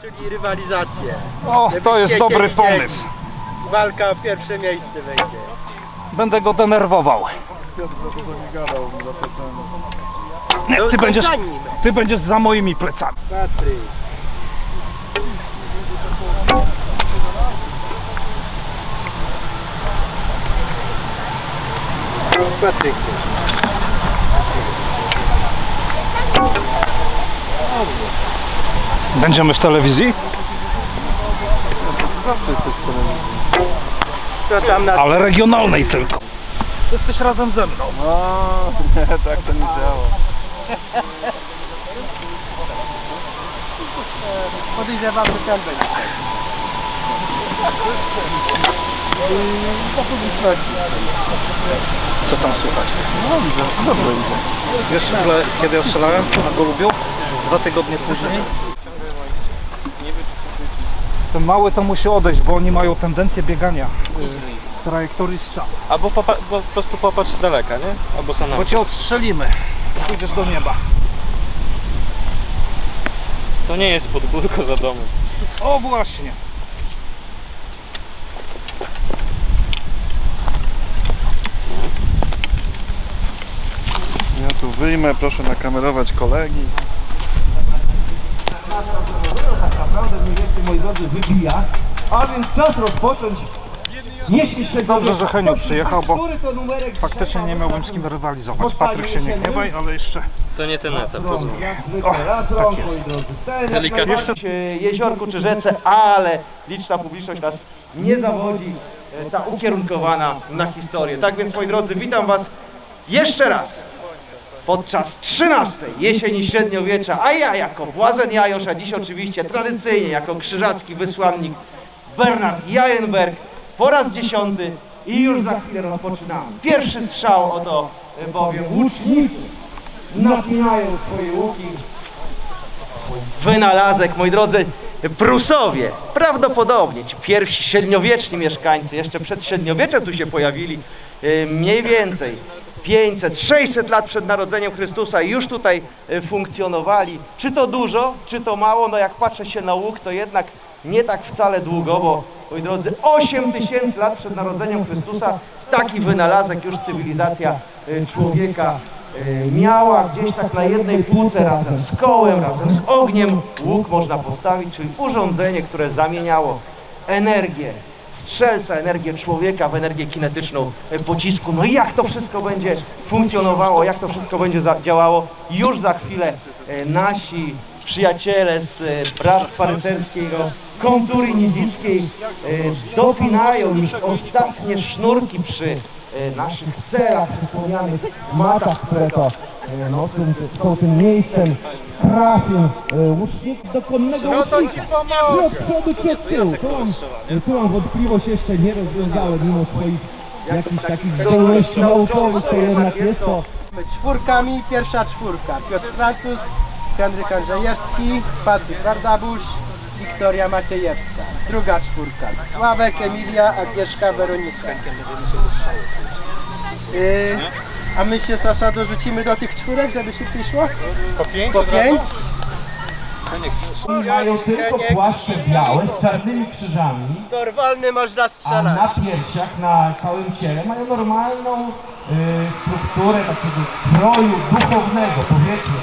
czyli rywalizację. O, to jest dobry pomysł. Walka o pierwsze miejsce będzie. Będę go denerwował. Nie, To ty będziesz, za nim. ty będziesz za moimi plecami. Patryk. Z Patrykiem. Będziemy w telewizji, To tam nas ale regionalnej tylko. Jesteś razem ze mną. O, nie, tak to nie działa. podejrzewam, że ten będzie. Co tam słychać? No widzę, dobrze idzie. Wiesz, kiedy ja strzelałem na Golubiu? Dwa tygodnie później. Ten mały to musi odejść, bo oni mają tendencję biegania y, w trajektorii strzału. Albo popa- bo po prostu popatrz z daleka, nie? Albo sam Bo cię odstrzelimy. Pójdziesz do nieba. To nie jest podwórko za domem. O właśnie. Ja tu wyjmę, proszę nakamerować kolegi. Naprawdę mniej więcej, moi drodzy, wybija. A więc czas rozpocząć. Jeśli się Dobrze, że Heniu przyjechał, bo Faktycznie nie miałbym z kim rywalizować. Patryk się nie gniewaj, ale jeszcze... To nie ten etap, rozumiem. jak zwykle, raz rąk, moi drodzy. Ten jak Delikatnie. się jeziorku czy rzece, ale liczna publiczność nas nie zawodzi. e, Ta ukierunkowana na historię. Tak więc, moi drodzy, witam was jeszcze raz. Podczas 13. jesieni średniowiecza, a ja jako Błazen Jajosz, a dziś oczywiście tradycyjnie jako krzyżacki wysłannik Bernard Jajenberg po raz dziesiąty i już za chwilę rozpoczynamy. Pierwszy strzał oto e, bowiem łucznicy napinają swoje łuki. Wynalazek, moi drodzy, Prusowie, prawdopodobnie ci pierwsi średniowieczni mieszkańcy, jeszcze przed średniowieczem tu się pojawili, e, mniej więcej 500, 600 lat przed narodzeniem Chrystusa i już tutaj e, funkcjonowali. Czy to dużo, czy to mało? No jak patrzę się na łuk, to jednak nie tak wcale długo, bo moi drodzy, 8 tysięcy lat przed narodzeniem Chrystusa taki wynalazek już cywilizacja e, człowieka e, miała gdzieś tak na jednej półce razem z kołem, razem z ogniem łuk można postawić, czyli urządzenie, które zamieniało energię strzelca, energię człowieka w energię kinetyczną e, pocisku. No i jak to wszystko będzie funkcjonowało, jak to wszystko będzie działało, już za chwilę e, nasi przyjaciele z e, Bractwa Rycerskiego Kontury Nidzickiej dopinają już ostatnie sznurki przy naszych celach, przy wspomnianych matach, które to e, no, tym, są tym miejscem trafią e, łucznik do konnego łucznika. Od przodu, czy od tyłu. Tu mam, tu mam wątpliwość, jeszcze nie rozwiązałem mimo swoich jakichś takich zdolności naukowych, to jednak jest to Czwórkami, pierwsza czwórka. Piotr Francuz, Henryk Andrzejewski, Patryk Wardabusz, Wiktoria Maciejewska. Druga czwórka. Sławek, Emilia, Agnieszka, Weronika. Yy, a my się Sasza dorzucimy do tych czwórek, żeby szybciej szło? Po pięć? Po pięć? mają tylko płaszcze białe z czarnymi krzyżami, Dorwalny można a strzelać. na piersiach, na całym ciele mają normalną y, strukturę takiego kroju duchownego, powiedzmy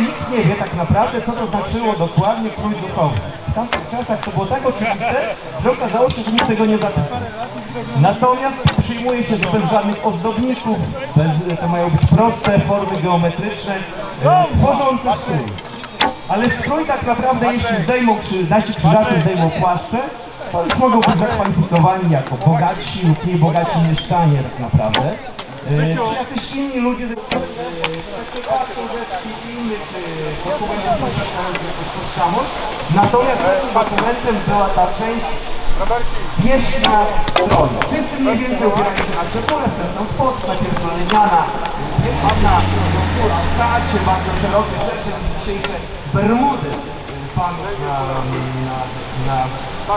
nikt nie wie tak naprawdę, co to znaczyło dokładnie krój duchowy. W tamtych czasach to było tak oczywiste, że okazało się, że nikt tego nie zapisał. Natomiast przyjmuje się, że bez żadnych ozdobników, bez, to mają być proste formy geometryczne, y, tworzące strój. Ale strój tak naprawdę, jeśli zdejmą, czy nasi krzyżacy zdejmą płaszcze, to już mogą być zakwalifikowani jako bogatsi lub mniej bogaci mieszczanie tak naprawdę. Jacyś inni ludzie, innych dokumentów jakąś tożsamość. Natomiast tym dokumentem była ta część wierzchnia strony. Wszyscy mniej więcej ubierają się na czepole w ten sam sposób, najpierw leniana, jedna skóra, starcie, bardzo szerokie rzeczy, dzisiejsze bermudy. Pan na, na, na,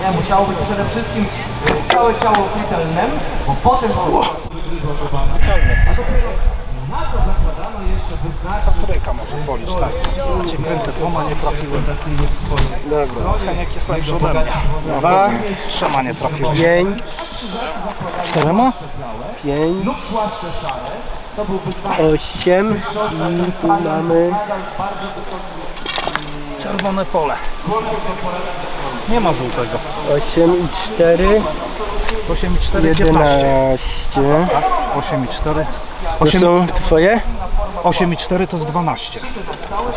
nie, musiało być przede wszystkim e, całe ciało ukryte lnem, bo potem było a dopiero Na to zakładano jeszcze wyznacznik Ręka może polić, tak. Cię kręcę dwoma, nie trafiłem. Dobra. Heniek jest lepszy ode mnie. Dwa, Trzema nie trafiłem. pięć, Czterema? pięć, osiem i tu mamy Czerwone pole. Nie ma żółtego. osiem i cztery, 8 i 4, 15. jedenaście. 8 i 4. To są twoje? 8 i 4 to jest 12.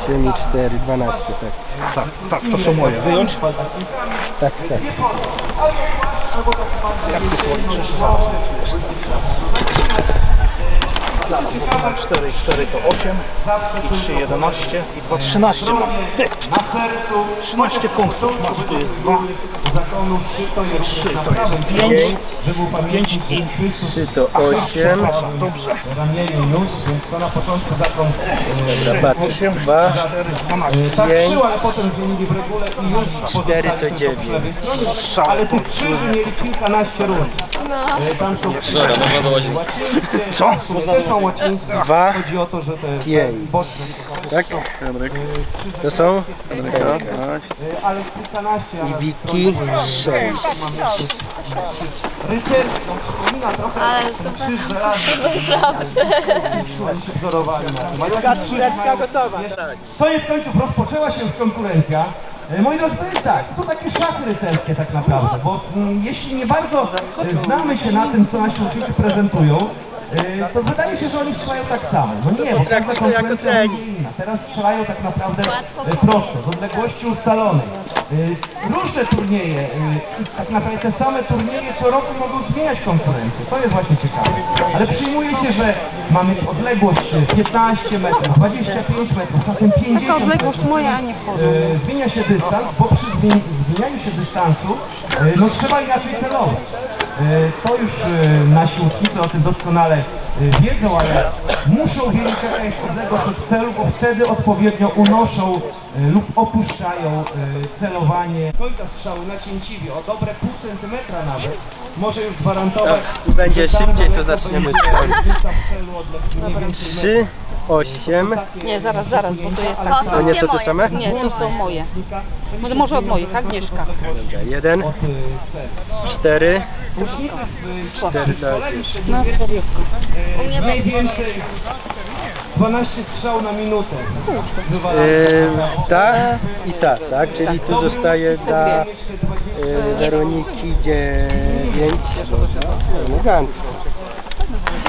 Osiem i cztery, dwanaście, tak. Tak, tak, to są moje. Wyjąć? Tak, tak. Jak ty policzysz? Zaraz mi tu jest teraz. Zaraz, bo tu mam 4 i 4 to 8 i 3, 11 i 2, 13 mam. Ty, na sercu 13 punktów. Masz tu jest 2, zakonu szyto i 3 to jest 5, że był 5 i Trzy to osiem. przepraszam, dobrze. ramieniu już, więc to na początku zakon e, Dobra, patrz. Dwa, 4, 12. tak Pięć. krzył, ale potem zmienili w regule i już cztery to pozostali dziewięć. po lewej stronie. Ale tych krzyży mieli kilkanaście rund. E, Tam są Dobra, można do łazienki. Co? są. Dwa, to, że pięć. Tak? To są? Tak, tak. e, ale kilkanaście, I ale wiki sześć. przypomina trochę Ale krzyż żelazny, oni się wzorowali na tym. A taki krzyż mają gotowa. Koniec końców rozpoczęła się konkurencja. E, Moi drodzy, to jest tak, to takie szachy rycerskie tak naprawdę, bo mm, jeśli nie bardzo e, znamy się na tym, co nasi uczestnicy prezentują, e, to wydaje się, że oni strzelają tak samo. No nie, bo każda jako konkurencja inna. Teraz strzelają tak naprawdę e, prosto, z odległości ustalonej. E, Różne turnieje, e, tak naprawdę te same turnieje co roku mogą zmieniać konkurencję. To jest właśnie ciekawe. Ale przyjmuje się, że mamy odległość e, 15 metrów, 25 metrów, czasem 50 Taka odległość metrów. moja, a nie wchodzą. E, zmienia się dystans, bo przy zmieni- zmienianiu się dystansu no trzeba inaczej celować. E, To już e, nasi ucznicy o tym doskonale e, wiedzą, ale muszą wiedzieć jaka jest odległość od celu, bo wtedy odpowiednio unoszą lub opuszczają celowanie. Końca strzału na cięciwie o dobre pół centymetra nawet. Może już gwarantować, Tak, będzie szybciej, to zaczniemy więcej Trzy, osiem. Nie, zaraz, zaraz, bo to jest tak. To nie są te same? Nie, to są moje. Może- Może od moich, Agnieszka. Dobra, jeden, cztery, cztery dla szkoleniu Na seriówkę. e, mniej więcej 12 strzał na minutę. Wywalamy. Yy, ta i ta, tak? Czyli tu zostaje dla yy, Weroniki dziewięć. Elegancko.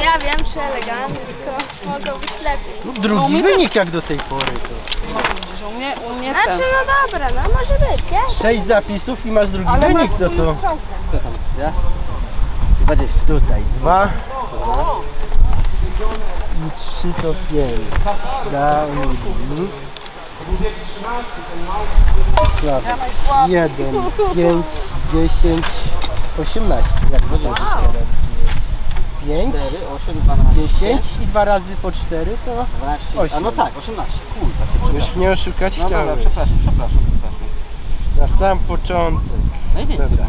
Ja wiem, czy elegancko mogło być lepiej. No, drugi wynik jak do tej pory. To. Że u mnie, u mnie Znaczy, ten. no dobra, no może być, ja? Sześć zapisów i masz drugi Ale wynik, no to... Co tam, ja? 20. Tutaj dwa. I trzy to pięć. Sławek. Jeden, pięć, dziesięć, osiemnaście. Jak wygląda Pięć, dziesięć i dwa razy po cztery to osiem. A no tak, 18. Kurde. Już mnie oszukać No dobra, chciałeś. przepraszam, przepraszam, przepraszam. Na sam początek. Najwięcej. Dobra.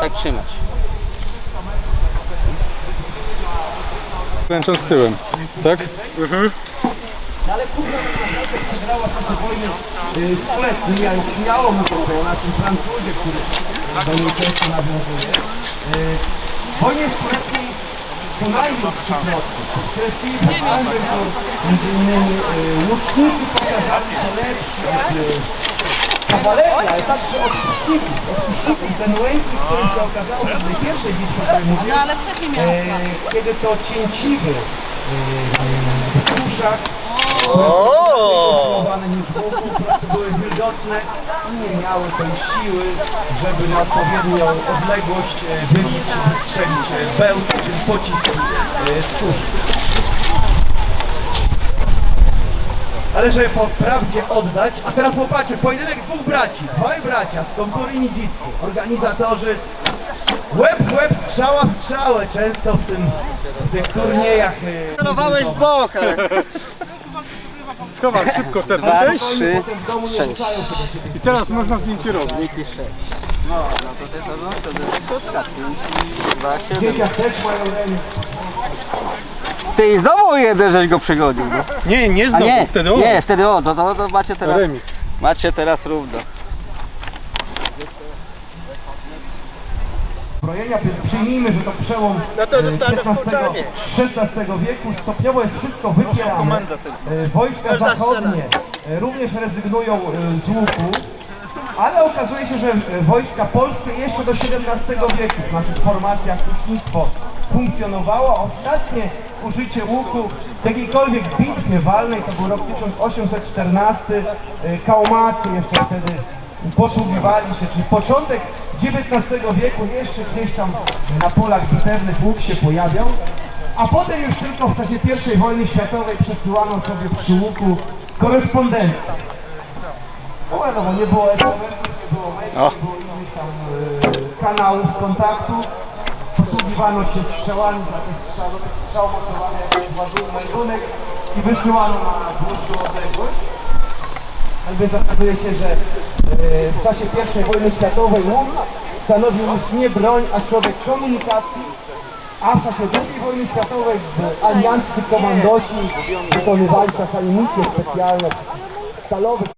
Tak trzymać. Klęcząc tyłem, tak? Słuchaj, ja śmiało mówię o naszym Francuzie, który do niej często nawiązuje. E, Wojnie Suleckiej co najmniej trzy środki. Podkreślili pokazy, że między innymi e, łucznicy pokazali, że lepsi od e, kawalerii, ale także od kusików. Od. Ten Łęcki, który się okazał w tej pierwszej bitwie, No e, kiedy to cięciwy e, w kuszach zdecydowane niż były wilgotne i nie miały tej siły, żeby na odpowiednią odległość wyliczyć, strzelić bełt, czyli pocisk z kuszy. Ale żeby po prawdzie oddać, a teraz popatrzcie, pojedynek dwóch braci, dwaj bracia z konkury nidzickiej, organizatorzy łeb w łeb, strzała w strzałę, często w tym, w tych turniejach Celowałeś w bok, ale... Schowam szybko te Dwa, tutaj trzy, potem w domu nie sześć. rzucają się do siebie. i teraz można zdjęcie robić. No, no to ty to no, to krótka, 2, 7. Ty i znowu jeden żeś go przygodził, no. Nie, nie A znowu, nie, wtedy o. nie, wtedy o, to, to, to macie teraz, Remis. macie teraz równo. Zbrojenia, więc przyjmijmy, że to przełom No to wkurzanie. XVI wieku. Stopniowo jest wszystko wypierane. E, Wojska zachodnie e, również rezygnują e, z łuku, ale okazuje się, że e, wojska polskie jeszcze do XVII wieku w naszych formacjach łucznictwo funkcjonowało. Ostatnie użycie łuku w jakiejkolwiek bitwie walnej to był rok 1814. E, Kaumacy jeszcze wtedy posługiwali się, czyli początek XIX wieku jeszcze gdzieś tam na polach bitewnych łuk się pojawiał, a potem już tylko w czasie I wojny światowej przesyłano sobie przy łuku korespondencję. No wiadomo, nie było SMS-ów, nie było maili, nie było innych tam e, kanałów kontaktu. Posługiwano się strzałami, dla tych strzał, mocowano jakiś ładunek, i wysyłano na dłuższą odległość. Tak więc okazuje się, że w czasie I wojny światowej łuk stanowił już nie broń, a środek komunikacji, a w czasie II wojny światowej w aliancji komandosi wykonywali czasami misje specjalne stalowych